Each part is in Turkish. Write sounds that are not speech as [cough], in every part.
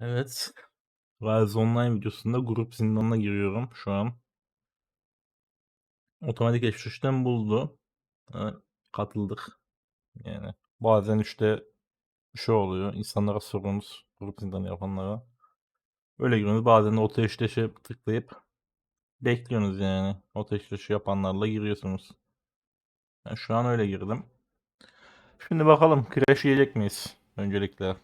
Evet. Rise Online videosunda grup zindanına giriyorum şu an. Otomatik eşleşten buldu. Katıldık. Yani bazen işte şey oluyor, insanlara soruyorsunuz, grup zindanı yapanlara. Öyle giriyorsunuz. Bazen de oto tıklayıp bekliyorsunuz yani. Oto eşleşi yapanlarla giriyorsunuz. Ben şu an öyle girdim. Şimdi bakalım crash yiyecek miyiz öncelikle?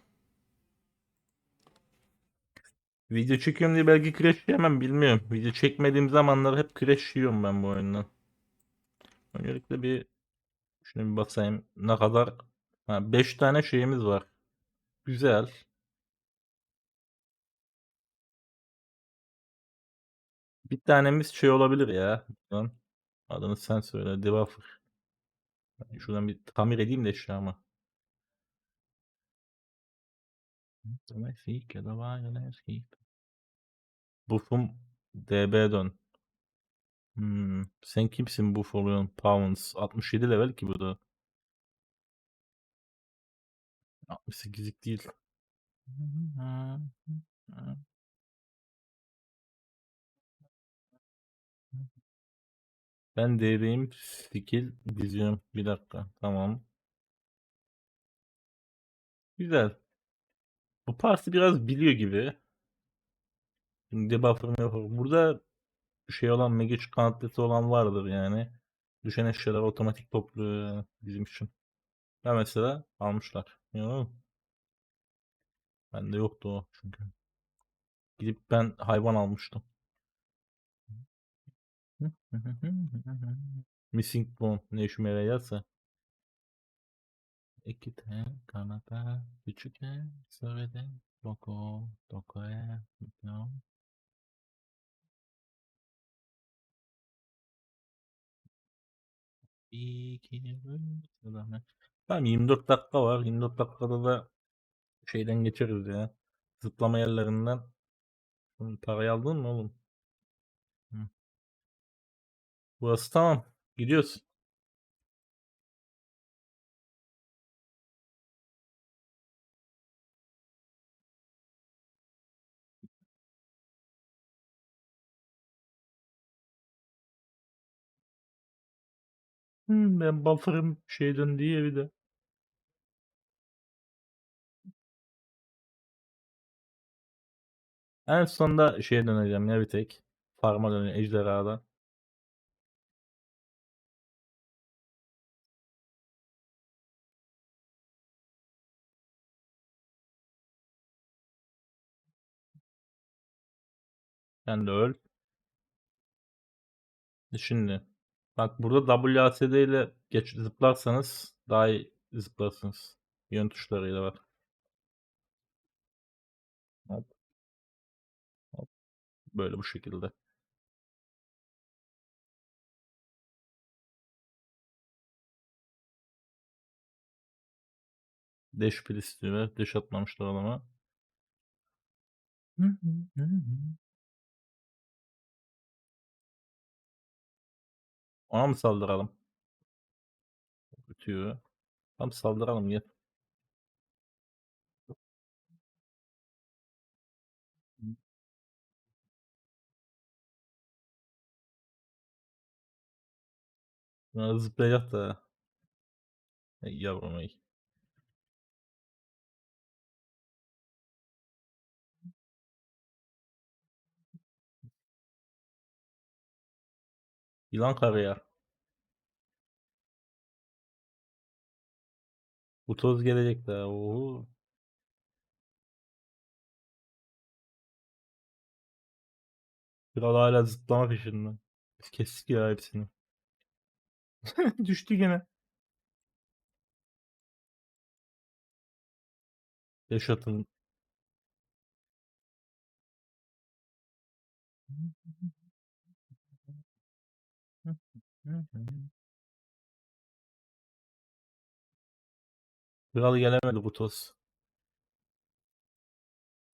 Video çekiyorum diye belki crash yemem bilmiyorum. Video çekmediğim zamanlar hep crash yiyorum ben bu oyundan. Öncelikle bir şuna bir basayım. Ne kadar? Ha 5 tane şeyimiz var. Güzel. Bir tanemiz şey olabilir ya. Adını sen söyle. Dewaffer. Şuradan bir tamir edeyim de eşyamı. Buff'um DB dön. Hmm. Sen kimsin buff oluyorsun? Pounds. 67 level ki bu da. 68'lik değil. Ben DB'yim. Skill diziyorum. Bir dakika. Tamam. Güzel. Bu parti biraz biliyor gibi. Debuffer mebuffer. Burada şey olan mega güç kanatlısı olan vardır yani. Düşen eşyalar otomatik topluyor bizim için. Ben mesela almışlar. Ya, bende yoktu o çünkü. Gidip ben hayvan almıştım. [laughs] Missing bone ne işime yararsa. İki tane kanata küçük söyledi. Doko, dokoya, no. Tamam 24 dakika var. 24 dakikada da şeyden geçeriz ya. Zıplama yerlerinden. Hı, Parayı aldın mı oğlum? Hı. Burası tamam. Gidiyoruz. Ben buffer'ım şey döndü ya bir de. En sonunda şeye döneceğim ya bir tek. Farm'a dönüyor ejderhada. Sen de öl. Şimdi. Bak burada WASD ile geç zıplarsanız daha iyi zıplarsınız. Yön tuşlarıyla var. Hop. Hop. Böyle bu şekilde. Dash pil istiyor. Dash atmamışlar adama. Ona mı saldıralım? Bitiyor. Tam saldıralım gel. Zıplayacak da. Yavrum ey. Yılan karaya. Bu toz gelecek daha. Oo. Kral hala zıplama peşinde. Biz kestik ya hepsini. [laughs] Düştü gene. Dash Kral gelemedi bu toz.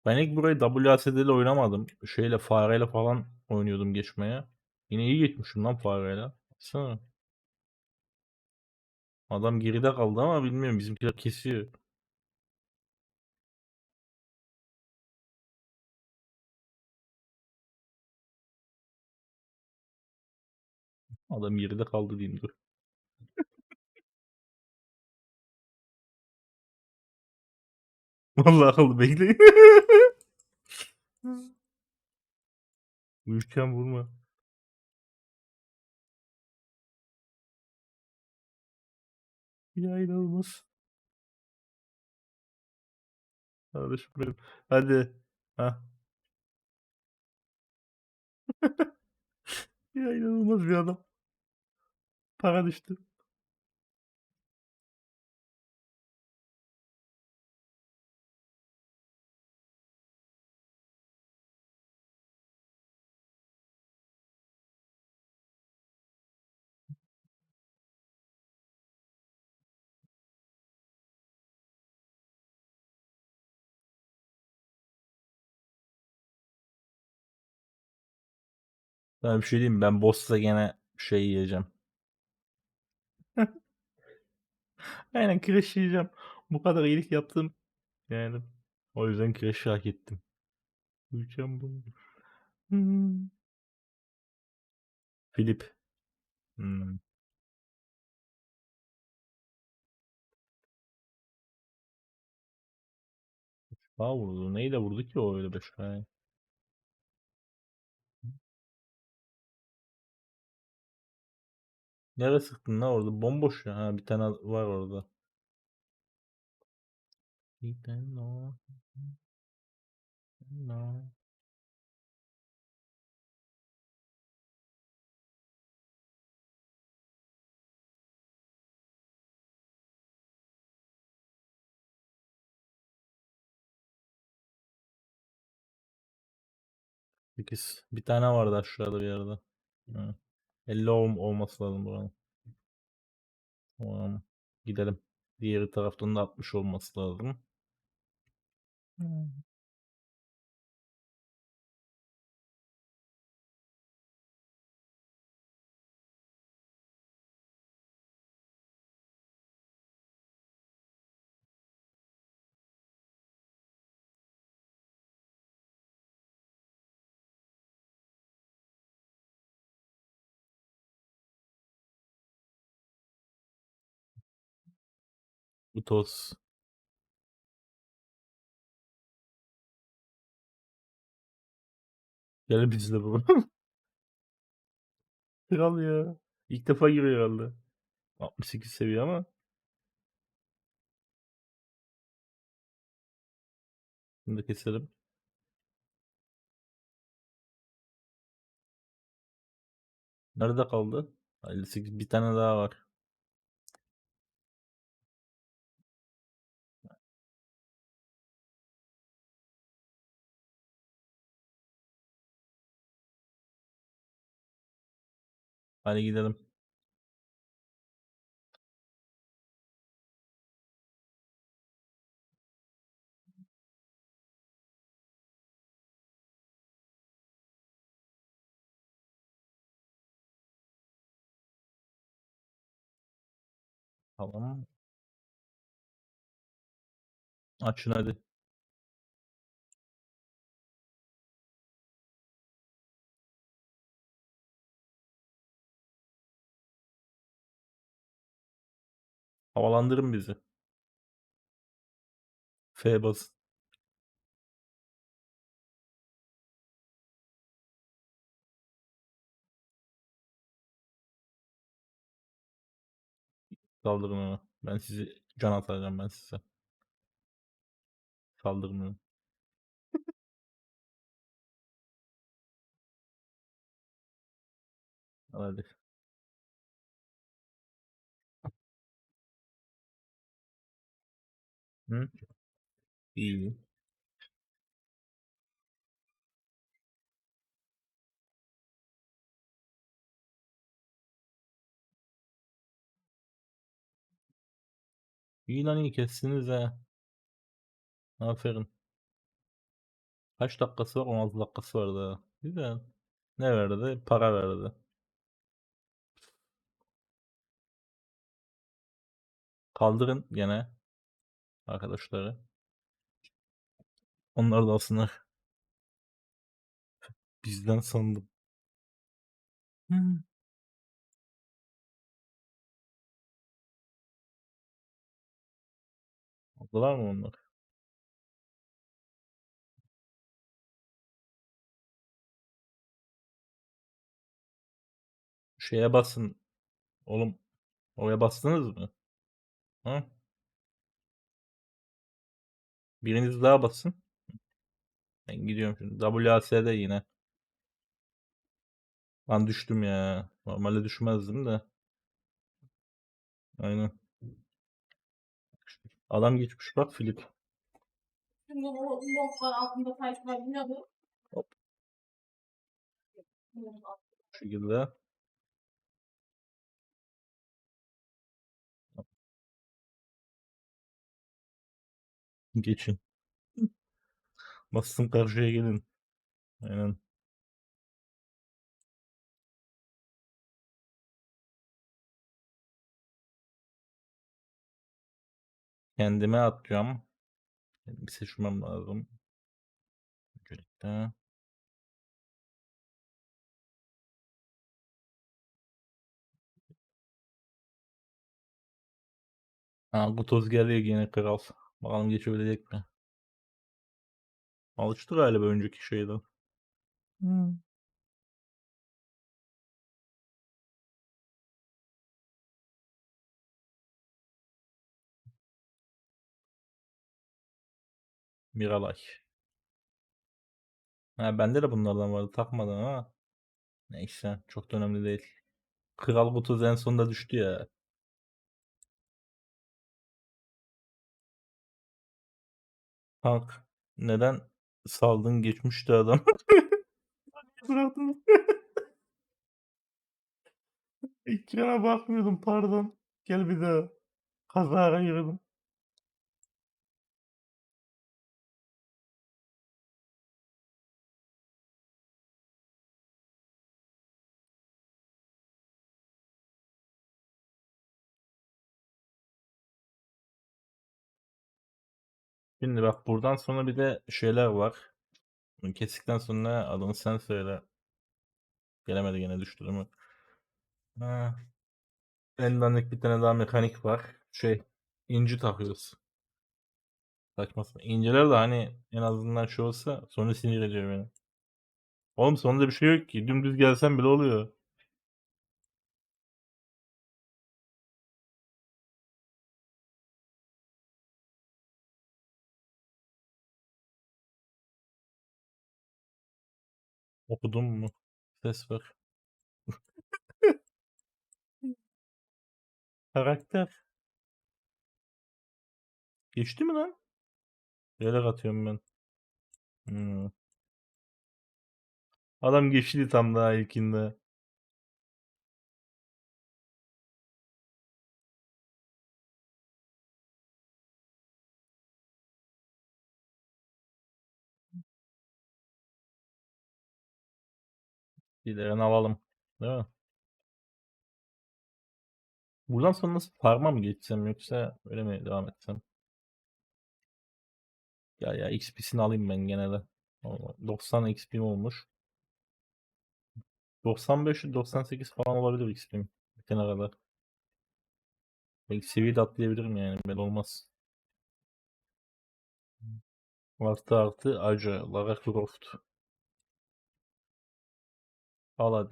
Ben ilk burayı WASD ile oynamadım. Şeyle fareyle falan oynuyordum geçmeye. Yine iyi geçmişim lan fareyle. Baksana. Adam geride kaldı ama bilmiyorum bizimkiler kesiyor. Adam geride kaldı diyeyim dur. [laughs] Vallahi kaldı bekleyin. [laughs] Uyurken vurma. Ya inanılmaz. Kardeşim benim. Hadi. Hah. [laughs] Ya inanılmaz bir adam. Para düştü. Sana bir şey diyeyim? Ben boss'ta gene şey yiyeceğim. [laughs] Aynen crash yiyeceğim. Bu kadar iyilik yaptım. Yani o yüzden crash'ı hak ettim. Uyuyacağım bunu. Hmm. Filip. Hmm. Daha vurdu. Neyle vurdu ki o öyle 5 Nereye sıktın lan orada? Bomboş ya. Ha bir tane var orada. Bir tane o. No. Sekiz. Bir tane vardı aşağıda bir yerde. Hı. 50 ol olması lazım buranın. Tamam. Gidelim. Diğeri taraftan da 60 olması lazım. Bu toz. Gel bizle bu. Kral ya. İlk defa giriyor herhalde. 68 seviye ama. Bunu da keselim. Nerede kaldı? 58. Bir tane daha var. Hadi gidelim. Tamam. Açın hadi. Havalandırın bizi. F bas. Saldırın ona. Ben sizi can atacağım ben size. Saldırmıyorum. Hadi. Hı? İyi. İyi lan iyi kestiniz ha. Aferin. Kaç dakikası var? 16 dakikası var daha. Güzel. Ne verdi? Para verdi. Kaldırın gene arkadaşları. Onlar da aslında [laughs] bizden sandım. Hmm. Aldılar mı onlar? Şeye basın. Oğlum oraya bastınız mı? Ha? Biriniz daha basın. Ben gidiyorum şimdi. WASD yine. Ben düştüm ya. Normalde düşmezdim de. Aynen. Adam geçmiş bak Filip. Şimdi bu montlar altında taytlar biniyordu. Hop. Bu şekilde. Geçin. Bastım karşıya gelin. Aynen. Kendime atacağım. Bir seçmem lazım. Öncelikle. Ha, Gutoz geliyor yine kral. Bakalım geçebilecek mi? Alıştı galiba önceki şeyden. Hmm. Miralay. Ha, bende de bunlardan vardı. Takmadan ama. Neyse. Çok da önemli değil. Kral Gutoz en sonunda düştü ya. Kank. Neden saldın geçmişti adam? [laughs] Bıraktın. Ekrana bakmıyordum pardon. Gel bir daha. Kazara girdim. Şimdi bak buradan sonra bir de şeyler var. Bunu Kestikten sonra adını sen söyle. Gelemedi gene düştü değil mi? Ha. En dandik bir tane daha mekanik var. Şey, inci takıyoruz. Saçma sapan. İnciler de hani en azından şu olsa sonra sinir ediyor beni. Oğlum sonunda bir şey yok ki. Dümdüz gelsen bile oluyor. Okudun mu? Ses ver. [laughs] Karakter. Geçti mi lan? Yelek atıyorum ben. Hmm. Adam geçti tam daha ilkinde. Giderini alalım. Değil mi? Buradan sonra nasıl farma mı geçsem yoksa öyle mi devam etsem? Ya ya XP'sini alayım ben gene de. 90 XP'm olmuş. 95 98 falan olabilir XP'm. Bitene kadar. Belki seviye de atlayabilirim yani. Belli olmaz. Artı artı acı. Lara Croft. Al.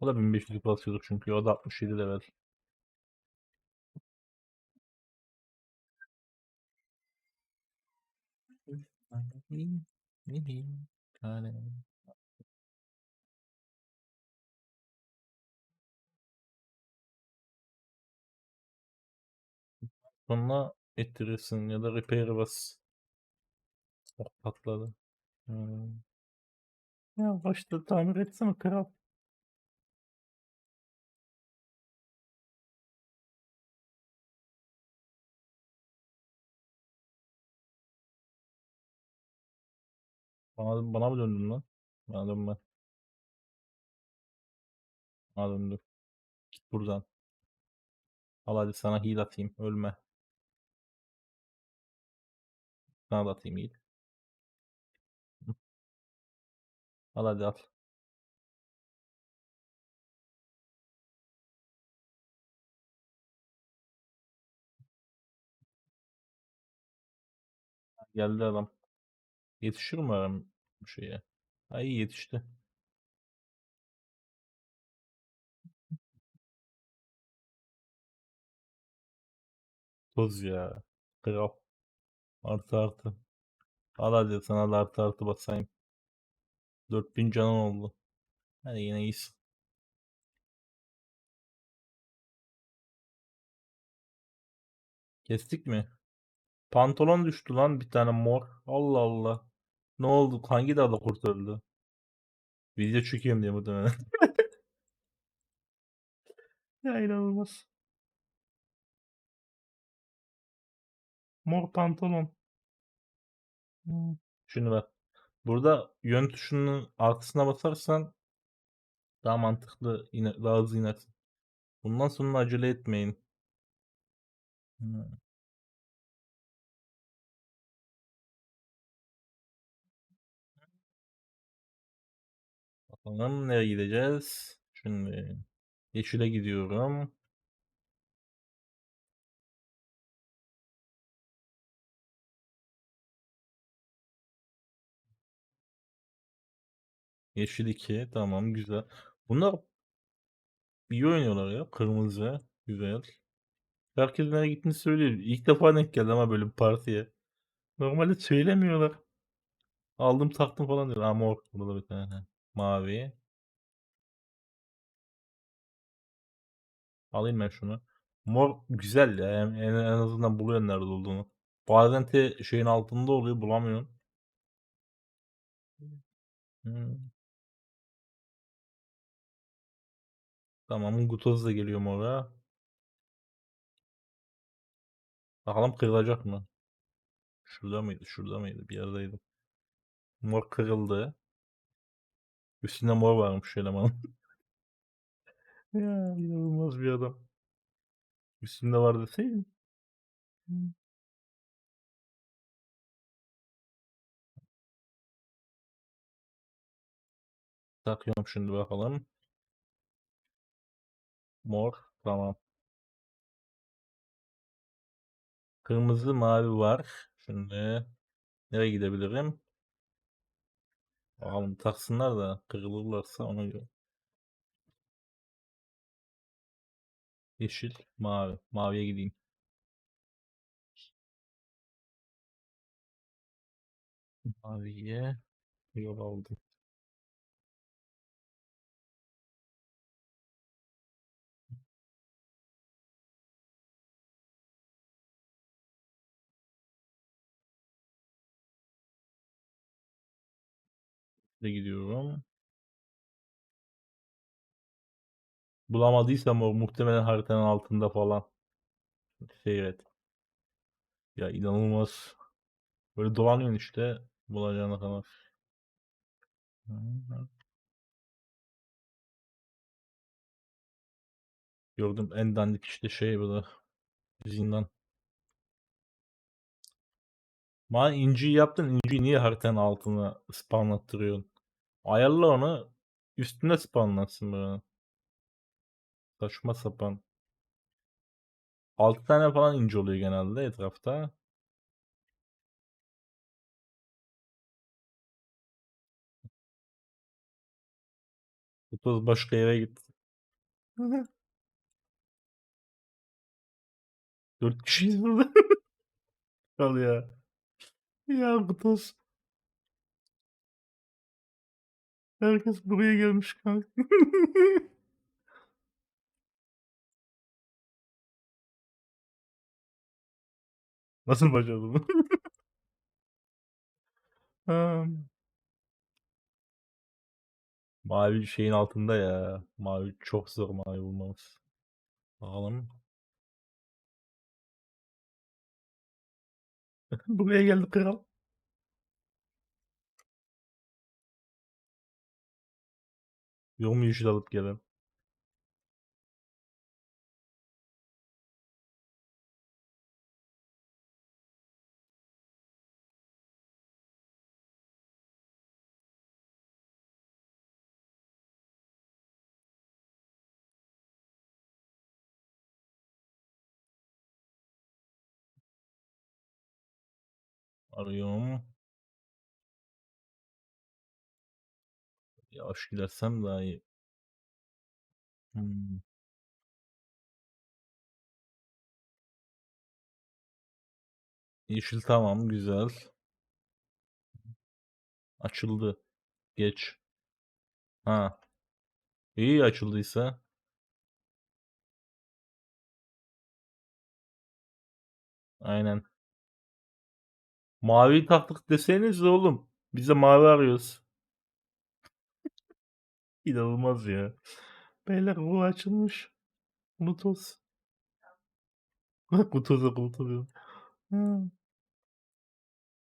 O da 1500 basıyordur çünkü. O da 67 level. Sonra ettirirsin ya da repair bas. Oh patladı. Hmm. Ya başta tamir etsene kral. Bana, bana mı döndün lan? Bana dönme. Bana döndü. Git buradan. Al hadi sana heal atayım. Ölme. Sana da atayım heal. Al hadi al. Geldi adam. Yetişir mi adam bu şeye? Ay yetişti. Toz ya. Kral. Artı artı. Al hadi sana da artı artı basayım. 4000 canın oldu. Hadi yine iyisin. Kestik mi? Pantolon düştü lan bir tane mor. Allah Allah. Ne oldu? Hangi dağda kurtarıldı? Video çekiyorum diye muhtemelen. [laughs] ya inanılmaz. Mor pantolon. Hmm. Şunu bak. Burada yön tuşunun arkasına basarsan daha mantıklı ine, daha hızlı inersin. Bundan sonra acele etmeyin. Hmm. Bakalım nereye gideceğiz? Şimdi yeşile gidiyorum. Yeşil 2 tamam güzel. Bunlar iyi oynuyorlar ya. Kırmızı güzel. Herkes nereye gittiğini söylüyor. İlk defa denk geldim ama böyle bir partiye. Normalde söylemiyorlar. Aldım taktım falan diyor. Aa mor. Burada bir tane. Mavi. Alayım ben şunu. Mor güzel ya. En en azından buluyorsun nerede olduğunu. Bazen te şeyin altında oluyor bulamıyorsun. Hmm. Tamam Gutoz da geliyor mora. Bakalım kırılacak mı? Şurada mıydı? Şurada mıydı? Bir yerdeydi. Mor kırıldı. Üstünde mor varmış elemanın. [laughs] ya inanılmaz bir adam. Üstünde var deseydin. Takıyorum şimdi bakalım. Mor. Tamam. Kırmızı mavi var. Şimdi nereye gidebilirim? Bakalım taksınlar da kırılırlarsa ona göre. Yeşil, mavi. Maviye gideyim. Maviye yol aldım. De gidiyorum. Bulamadıysam o muhtemelen haritanın altında falan. Seyret. Ya inanılmaz. Böyle dolanıyorsun işte bulacağına kadar. Gördüm en dandik işte şey bu da. Zindan. Bana inciyi yaptın. inciyi niye haritanın altına spawnlattırıyorsun? Ayarla onu. Üstüne spawnlatsın böyle. Saçma sapan. 6 tane falan inci oluyor genelde etrafta. Toz başka yere git. [laughs] 4 kişiyiz burada. [laughs] Al ya. Ya bu Herkes buraya gelmiş kanka. [laughs] Nasıl başardın bunu? [laughs] Mavi şeyin altında ya. Mavi çok zor mavi bulmamız. Bakalım. [laughs] Buraya geldi kral. Yok mu yeşil alıp gelen? Arıyorum. Yavaş gidersem daha iyi. Hımm. Yeşil tamam, güzel. Açıldı. Geç. Ha. İyi açıldıysa. Aynen. Maviyi taktık desenize oğlum. Biz de mavi arıyoruz. İnanılmaz ya. Beyler bu açılmış. Bluetooth. Bluetooth'a Bluetooth. Hı.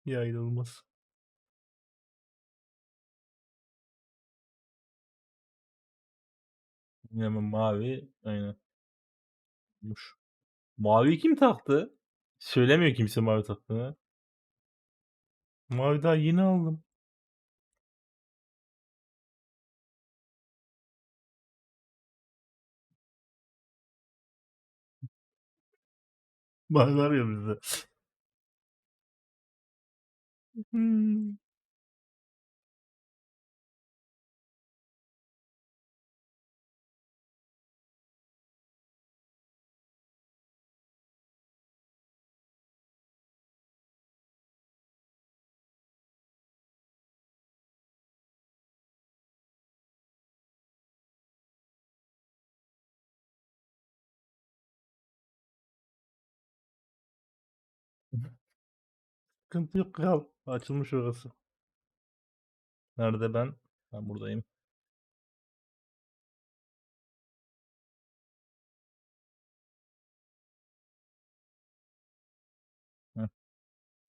Ya inanılmaz. Hemen mavi. Aynen. Muş. Maviyi kim taktı? Söylemiyor kimse mavi taktığını. Mavi daha yeni aldım. Mavi var ya bizde. Hımm. 'Sıkıntı yok kral. Açılmış orası. Nerede ben? Ben buradayım. Heh.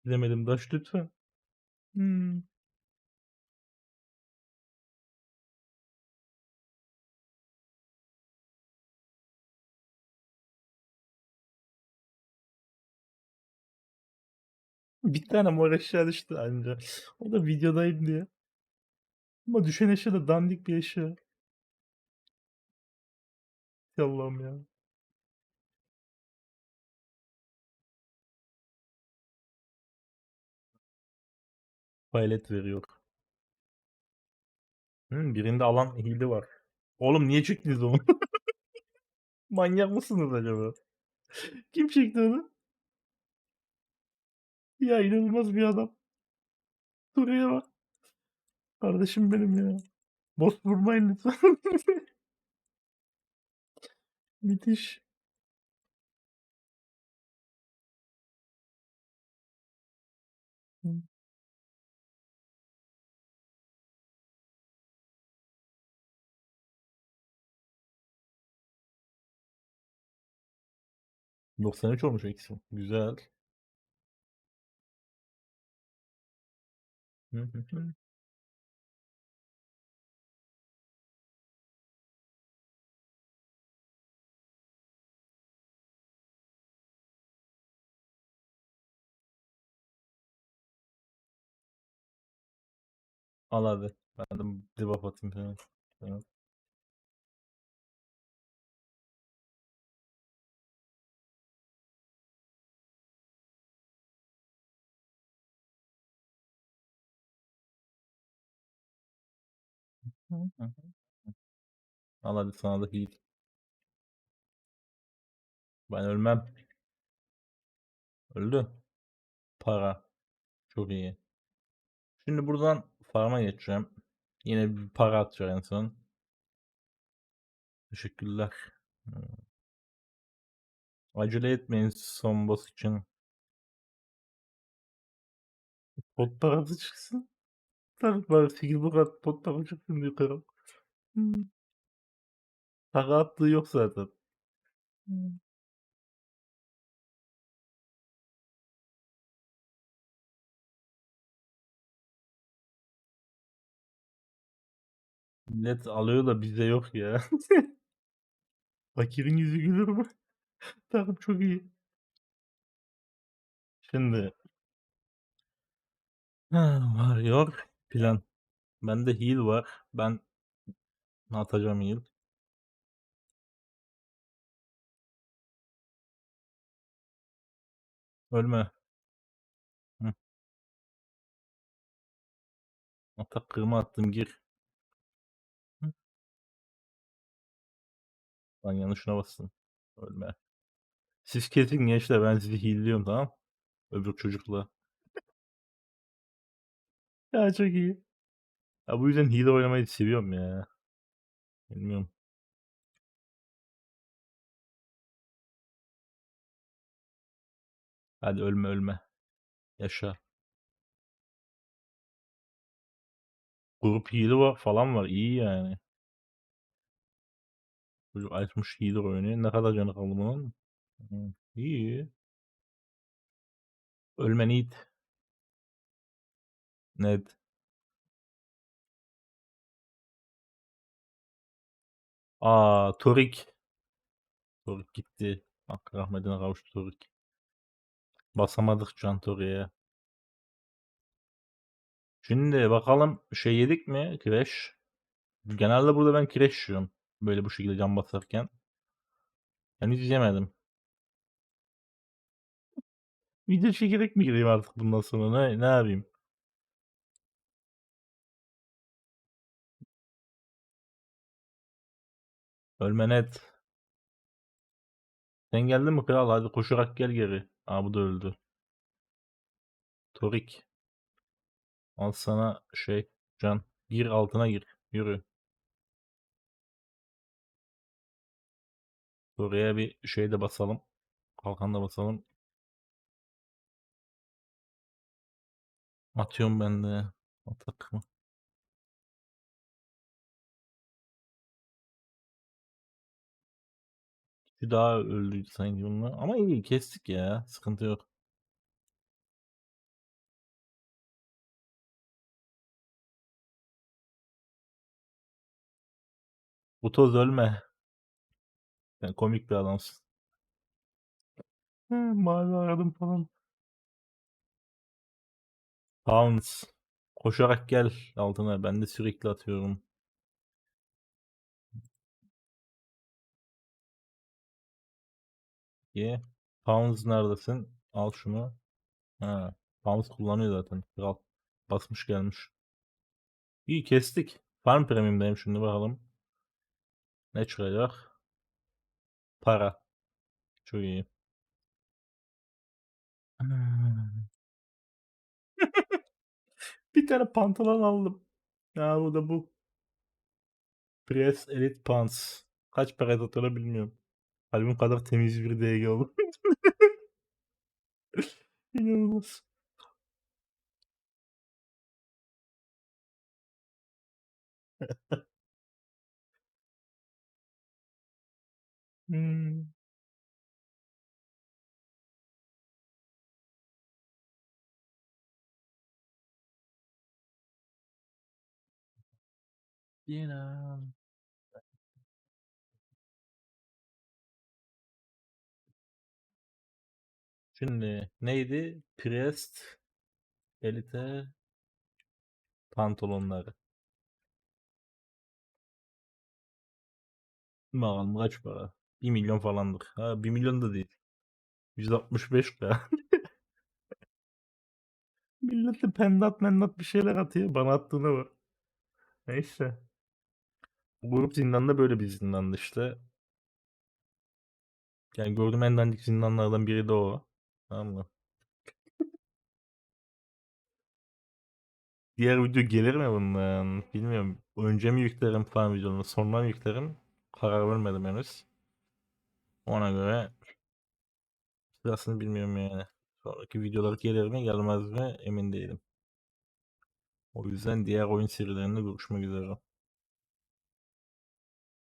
Bilemedim taş lütfen. Hımm. Bir tane mor eşya düştü anca. O da videodayım diye. Ama düşen eşya da dandik bir eşya. Hay Allah'ım ya. Palet veriyor. Hımm, birinde alan hile var. Oğlum niye çektiniz onu? [laughs] Manyak mısınız acaba? Kim çekti onu? Ya inanılmaz bir adam. Şuraya bak. Kardeşim benim ya. Boş vurmayın lütfen. [laughs] Müthiş. Hı. 93 olmuş eksi. Güzel. Hı hı. Ben de debuff atayım. Tamam. Hı hı sana da heal. Ben ölmem. Öldü. Para. Çok iyi. Şimdi buradan farm'a geçeceğim. Yine bir para atacak en son. Teşekkürler. Acele etmeyin son boss için. Pot parası çıksın. Tabii bari 8 bu kadar pot para çıksın kral. Hımm. Para attığı yok zaten. Millet alıyor da bizde yok ya. [laughs] Fakirin yüzü gülür mü? [laughs] Tamam çok iyi. Şimdi varıyor plan. Bende heal var. Ben atacağım heal. Ölme. Hıh. Atak kırma attım gir. Hı. Lan yanlışına bastım. Ölme. Siz kesin gençler ben sizi heal'liyorum tamam. Öbür çocukla. Ya çok iyi. Ya bu yüzden healer oynamayı seviyorum ya. Bilmiyorum. Hadi ölme ölme. Yaşa. Grup healer var, falan var. iyi yani. Çocuk açmış healer oynuyor. Ne kadar canı kaldı bunun? İyi. Ölmen it. Ned. Aa Torik. Torik gitti. Hakkı rahmetine kavuştu Torik. Basamadık Can Torik'e. Şimdi bakalım şey yedik mi? Crash. Genelde burada ben crash yiyorum. Böyle bu şekilde can basarken. Henüz yemedim. Video çekerek mi gireyim artık bundan sonra? Ne, ne yapayım? Ölme net. Sen geldin mi kral? Hadi koşarak gel geri. Aa bu da öldü. Torik. Al sana şey can. Gir altına gir. Yürü. Oraya bir şey de basalım. Kalkan da basalım. Atıyorum ben de. Atak mı? Bir daha öldü sanki bunlar. Ama iyi kestik ya. Sıkıntı yok. Bu toz ölme. Sen komik bir adamsın. Hı, mavi aradım falan. Pounce. Koşarak gel altına. Ben de sürekli atıyorum. İyi. Pounce neredesin? Al şunu. Ha. Pounce kullanıyor zaten. Kral. Basmış gelmiş. İyi kestik. Farm Premium'dayım şimdi bakalım. Ne çıkacak? Para. Çok iyi. [laughs] Bir tane pantolon aldım. Ya bu da bu. Press Elite Pants. Kaç para tuttuğunu bilmiyorum. Kalbim kadar temiz bir DG oldu. [laughs] İnanılmaz. [laughs] Hmm. Yine. Şimdi neydi? Priest Elite pantolonları. Bakalım kaç para? 1 milyon falandır. Ha 1 milyon da değil. 165 lira. [laughs] Millet de pendat mendat bir şeyler atıyor. Bana attığına bak. Neyse. Bu grup zindanda böyle bir zindandı işte. Yani gördüğüm en dandik zindanlardan biri de o. Tamam mı? Diğer video gelir mi bundan? Bilmiyorum. Önce mi yüklerim falan videolarını sonra mı yüklerim? Karar vermedim henüz. Ona göre sırasını bilmiyorum yani. Sonraki videolar gelir mi gelmez mi emin değilim. O yüzden diğer oyun serilerinde görüşmek üzere.